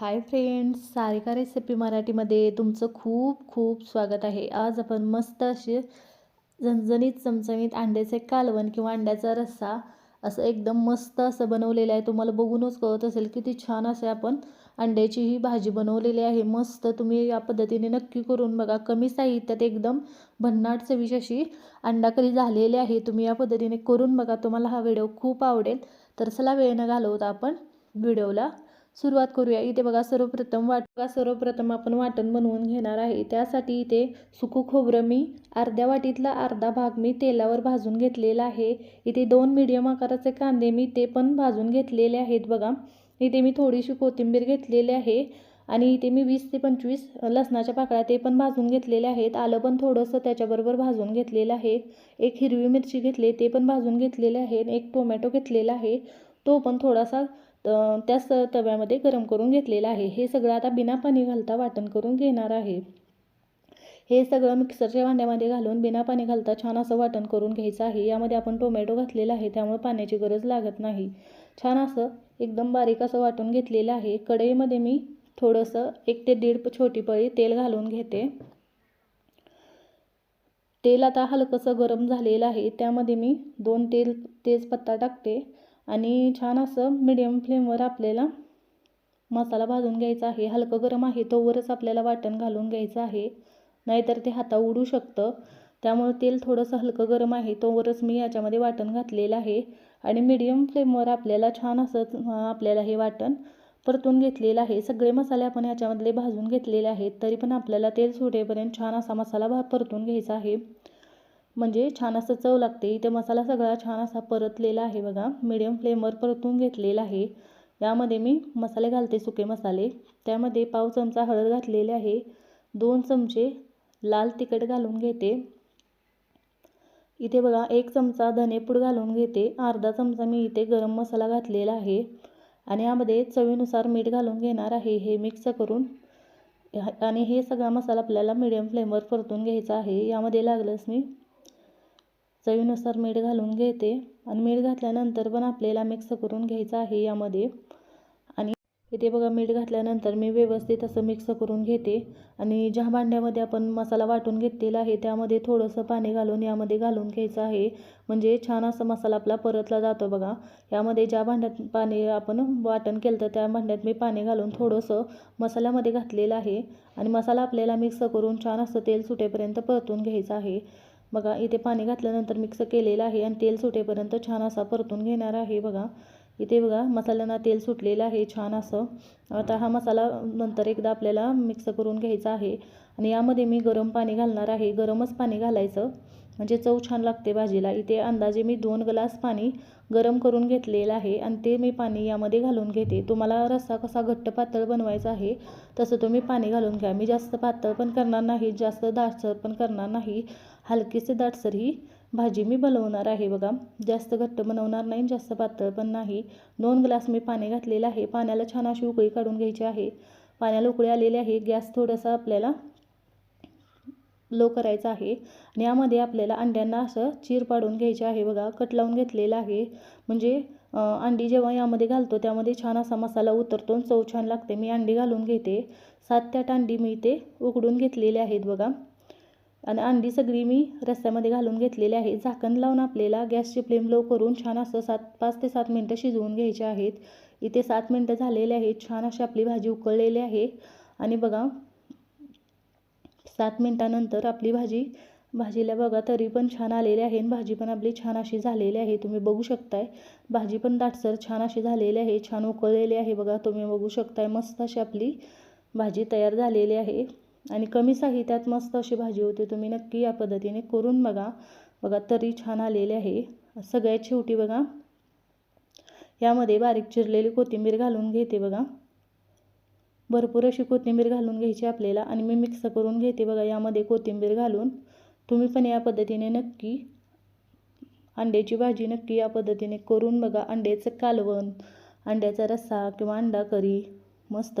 Hi friends Sarika recipe मराठीमध्ये तुमचं खूप खूप स्वागत आहे. आज आपण मस्त असे झणझणीत चमचमीत अंड्याचे कालवण किंवा अंड्याचा रस्सा असं एकदम मस्त असं बनवलेलं आहे. तुम्हाला बघूनच कळत असेल किती छान असे आपण अंड्याची ही भाजी बनवलेली आहे. मस्त तुम्ही या पद्धतीने नक्की करून बघा. कमी साहित्यात एकदम भन्नाट चवीश अशी अंडाकरी झालेली आहे. तुम्ही या पद्धतीने करून बघा. तुम्हाला हा व्हिडिओ खूप आवडेल. तर चला वेळ न घालवता आपण व्हिडिओला सुरुवात करूया. इथे बघा सर्वप्रथम वाट बघा सर्वप्रथम आपण वाटण बनवून घेणार आहे. त्यासाठी इथे सुकू खोबरं मी अर्ध्या वाटीतला अर्धा भाग मी तेलावर भाजून घेतलेला आहे. इथे दोन मीडियम आकाराचे कांदे मी ते पण भाजून घेतलेले आहेत बघा. इथे मी थोडीशी कोथिंबीर घेतलेली आहे आणि इथे मी वीस ते पंचवीस लसणाच्या पाकळ्या ते पण भाजून घेतलेले आहेत. आलं पण थोडंसं त्याच्याबरोबर भाजून घेतलेलं आहे. एक हिरवी मिरची घेतली ते पण भाजून घेतलेले आहे एक टोमॅटो घेतलेला आहे. तो पण थोडासा त्याच तव्यामध्ये गरम करून घेतलेलं आहे. हे सगळं आता बिना पाणी घालता वाटण करून घेणार आहे. हे सगळं मिक्सरच्या भांड्यामध्ये घालून बिना पाणी घालता छान असं वाटण करून घ्यायचं आहे. यामध्ये आपण टोमॅटो घातलेला आहे त्यामुळे पाण्याची गरज लागत नाही. छान असं एकदम बारीक असं वाटून घेतलेलं आहे. कढईमध्ये मी थोडंसं एक ते दीड छोटी पळी तेल घालून घेते. तेल आता हलकंसं गरम झालेलं आहे. त्यामध्ये मी दोन तेल तेजपत्ता टाकते. आणि छान असं मिडियम फ्लेमवर आपल्याला मसाला भाजून घ्यायचा आहे. हलकं गरम आहे तोवरच आपल्याला वाटण घालून घ्यायचं आहे. नाहीतर ते हाता उडू शकतं. त्यामुळे तेल थोडंसं हलकं गरम आहे तोवरच मी याच्यामध्ये वाटण घातलेलं आहे. आणि मिडियम फ्लेमवर आपल्याला छान असं आपल्याला हे वाटण परतून घेतलेलं आहे. सगळे मसाले आपण याच्यामधले भाजून घेतलेले आहेत. तरी पण आपल्याला तेल सुटेपर्यंत छान असा मसाला भा परतून घ्यायचा आहे. म्हणजे छान असं चव लागते. इथे मसाला सगळा छान असा परतलेला आहे बघा. मिडियम फ्लेमवर परतून घेतलेला आहे. यामध्ये मी मसाले घालते सुके मसाले. त्यामध्ये पाव चमचा हळद घातलेले आहे. दोन चमचे लाल तिखट घालून घेते. इथे बघा एक चमचा धनेपूड घालून घेते. अर्धा चमचा मी इथे गरम मसाला घातलेला आहे. आणि यामध्ये चवीनुसार मीठ घालून घेणार आहे. हे मिक्स करून. आणि हे सगळा मसाला आपल्याला मिडियम फ्लेमवर परतून घ्यायचा आहे. यामध्ये लागलंच मी चवीनुसार मीठ घालून घेते आणि मीठ घातल्यानंतर पण आपल्याला मिक्स करून घ्यायचं आहे यामध्ये. आणि इथे बघा मीठ घातल्यानंतर मी व्यवस्थित असं मिक्स करून घेते. आणि ज्या भांड्यामध्ये आपण मसाला वाटून घेतलेला आहे त्यामध्ये थोडंसं पाणी घालून यामध्ये घालून घ्यायचं आहे. म्हणजे छान असं मसाला आपला परतला जातो बघा. यामध्ये ज्या भांड्यात पाणी आपण वाटण केलं तर त्या भांड्यात मी पाणी घालून थोडंसं मसाल्यामध्ये घातलेलं आहे. आणि मसाला आपल्याला मिक्स करून छान असं तेल सुटेपर्यंत परतून घ्यायचं आहे. बघा इथे पाणी घातल्यानंतर मिक्स केलेलं आहे आणि तेल सुटेपर्यंत छान असा परतून घेणार आहे बघा. इथे बघा मसाल्यांना तेल सुटलेलं आहे छान असं. आता हा मसाला नंतर एकदा आपल्याला मिक्स करून घ्यायचा आहे. आणि यामध्ये मी गरम पाणी घालणार आहे. गरमच पाणी घालायचं. म्हणजे चव छान लागते भाजीला. इथे अंदाजे मी दोन ग्लास पाणी गरम करून घेतलेलं आहे आणि ते मी पाणी यामध्ये घालून घेते. तुम्हाला रस्सा कसा घट्ट पातळ बनवायचा आहे तसं तुम्ही पाणी घालून घ्या. मी जास्त पातळ पण करणार नाही जास्त दासळ पण करणार नाही. हलकीसे दाटसर ही भाजी मी बनवणार आहे बघा. जास्त घट्ट बनवणार नाही जास्त पातळ पण नाही. दोन ग्लास मी पाणी घातलेलं आहे. पाण्याला छान अशी उकळी काढून घ्यायची आहे. पाण्याला उकळी आलेली आहे. गॅस थोडासा आपल्याला लो करायचा आहे. आणि यामध्ये आपल्याला अंड्यांना असं चीर पाडून घ्यायचे आहे बघा. कट लावून घेतलेला आहे. म्हणजे अंडी जेव्हा यामध्ये घालतो त्यामध्ये छान असा मसाला उतरतो चव छान लागते. मी अंडी घालून घेते. सात त्याट अंडी मी इथे उकडून घेतलेले आहेत बघा. आणि अंडी सगळी मी रस्त्यामध्ये घालून घेतलेली आहे. झाकण लावून आपल्याला गॅसची फ्लेम लो करून छान असं सात पाच ते सात मिनटं शिजवून घ्यायचे आहेत. इथे सात मिनटं झालेले आहेत. छान अशी आपली भाजी उकळलेली आहे. आणि बघा सात मिनटानंतर आपली भाजी भाजीला बघा तरी पण छान आलेली आहे. आणि भाजी पण आपली छान अशी झालेली आहे. तुम्ही बघू शकताय. भाजी पण दाटसर छान अशी झालेली आहे. छान उकळलेली आहे. बघा तुम्ही बघू शकताय. मस्त अशी आपली भाजी तयार झालेली आहे. आणि कमी साहित्यात मस्त अशी भाजी होते तुम्ही नक्की या पद्धतीने करून बघा. बघा तरी छान आलेले आहे. सगळ्यात शेवटी बघा यामध्ये बारीक चिरलेली कोथिंबीर घालून घेते बघा. भरपूर अशी कोथिंबीर घालून घ्यायची आपल्याला आणि मी मिक्स करून घेते बघा यामध्ये कोथिंबीर घालून. तुम्ही पण या पद्धतीने नक्की अंड्याची भाजी नक्की या पद्धतीने करून बघा. अंड्याचं कालवण अंड्याचा रस्सा किंवा अंडा करी. मस्त.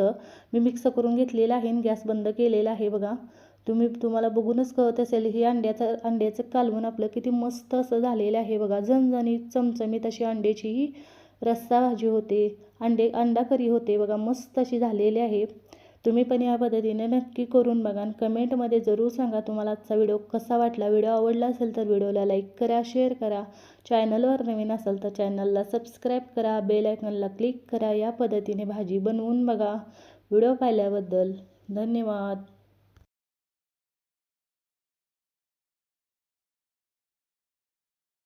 मी मिक्स करून घेतलेला आहे गॅस बंद केलेला आहे बघा. तुम्ही तुम्हाला बघूनच कळत असेल ही अंड्याचं अंड्याचं कालवण आपलं किती मस्त असं झालेलं आहे बघा. झणझणीत चमचमीत अशी अंड्याची ही रस्सा भाजी होते. अंडे अंडा करी होते बघा. मस्त अशी झालेली आहे. तुम्ही पण या पद्धतीने नक्की करून बघा आणि कमेंटमध्ये जरूर सांगा तुम्हाला आजचा व्हिडिओ कसा वाटला. व्हिडिओ आवडला असेल तर व्हिडिओला लाईक करा शेअर करा. चॅनलवर नवीन असाल तर चॅनलला सबस्क्राईब करा बेल आयकॉनला क्लिक करा. या पद्धतीने भाजी बनवून बघा. व्हिडिओ पाहिल्याबद्दल धन्यवाद.